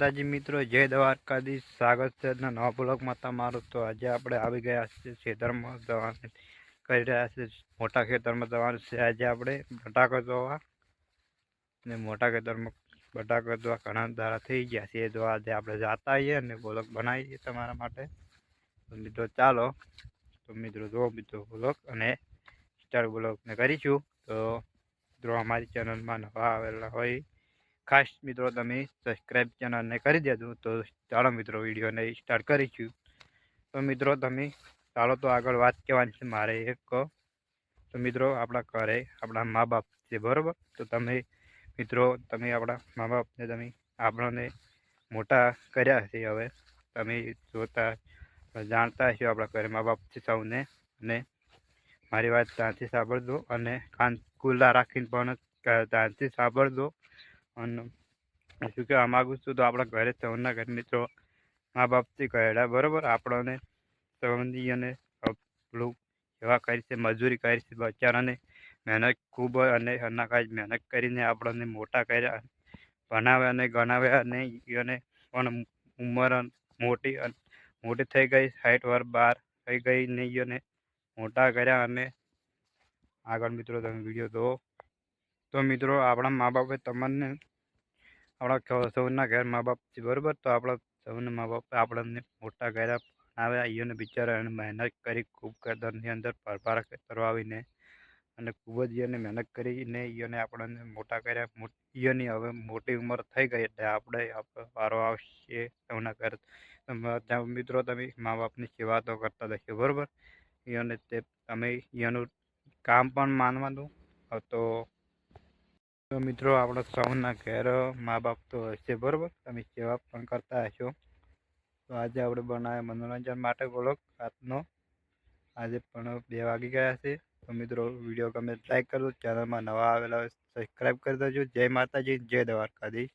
માતાજી મિત્રો, જય દ્વારકાધીશ. છે આજના નવા બ્લોકમાં તમારું. તો આજે આપણે આવી ગયા છે ખેતરમાં જવાનું, કરી રહ્યા છે મોટા ખેતરમાં જવાનું છે. આજે આપણે બટાકો જોવા. ને મોટા ખેતરમાં બટાકો જોવા ઘણા ધારા થઈ ગયા છે. એ જોવા આજે આપણે જાતા આવીએ અને બ્લોગ બનાવીએ તમારા માટે. તો મિત્રો, ચાલો. તો મિત્રો જો મિત્રો બ્લોક અને સ્ટાર બ્લોકને કરીશું. તો મિત્રો, અમારી ચેનલમાં નવા આવેલા હોય ખાસ મિત્રો તમે સબસ્ક્રાઈબ ચેનલને કરી દેજો. તો ચાલો મિત્રો વિડીયોને સ્ટાર્ટ કરીશું. તો મિત્રો તમે, ચાલો તો આગળ વાત કહેવાની છે મારે એક. તો મિત્રો આપણા ઘરે આપણા મા બાપ છે, બરાબર? તો તમે, મિત્રો તમે આપણા મા બાપને તમે આપણને મોટા કર્યા છે હવે. તમે જોતા, જાણતા હશો આપણા ઘરે મા બાપ છે સૌને. અને મારી વાત ત્યાંથી સાંભળજો અને કાન ખુલ્લા રાખીને પણ ત્યાંથી સાંભળજો. અને શું કહેવા માગું છું તો આપણા ઘરે સૌના ઘર મિત્રો મા બાપથી કહેડા, બરાબર? આપણને સૌની અને સેવા કરી છે, મજૂરી કરી બચારાને મહેનત ખૂબ અને અનાકાજ મહેનત કરીને આપણને મોટા કર્યા, ભણાવ્યા અને ગણાવ્યા અને એને પણ ઉંમર મોટી મોટી થઈ ગઈ સાઠ વર બાર થઈ ગઈ ને એને મોટા કર્યા અને આગળ મિત્રો તમે વીડિયો જુઓ તો મિત્રો આપણા મા બાપે તમને આપણા સૌના ઘેર મા બાપ છે બરાબર? તો આપણા સૌના મા બાપ આપણને મોટા કર્યા આવ્યા અહીંયાને બિચારા એને મહેનત કરી, ખૂબ કદરની અંદર પરભાર કરવાવીને અને ખૂબ જ એને મહેનત કરીને ઈયોને આપણને મોટા કર્યા. ઈયોની હવે મોટી ઉંમર થઈ ગઈ એટલે આપણે વારો આવશે સૌના ઘર. મિત્રો તમે મા બાપની સેવા તો કરતા રહેશો બરાબર? એને તે, તમે એનું કામ પણ માનવાનું. તો તો મિત્રો, આપણા સૌના ઘેર મા બાપ તો હશે બરાબર? તમે સેવા પણ કરતા હશો. તો આજે આપણે બનાવ્યા મનોરંજન માટે બોલો, રાતનો. આજે પણ બે વાગી ગયા છે. તો મિત્રો, વીડિયો ગમે લાઈક કરજો, ચેનલમાં નવા આવેલા હોય સબસ્ક્રાઈબ કરી દેજો. જય માતાજી, જય દ્વારકાધીશ.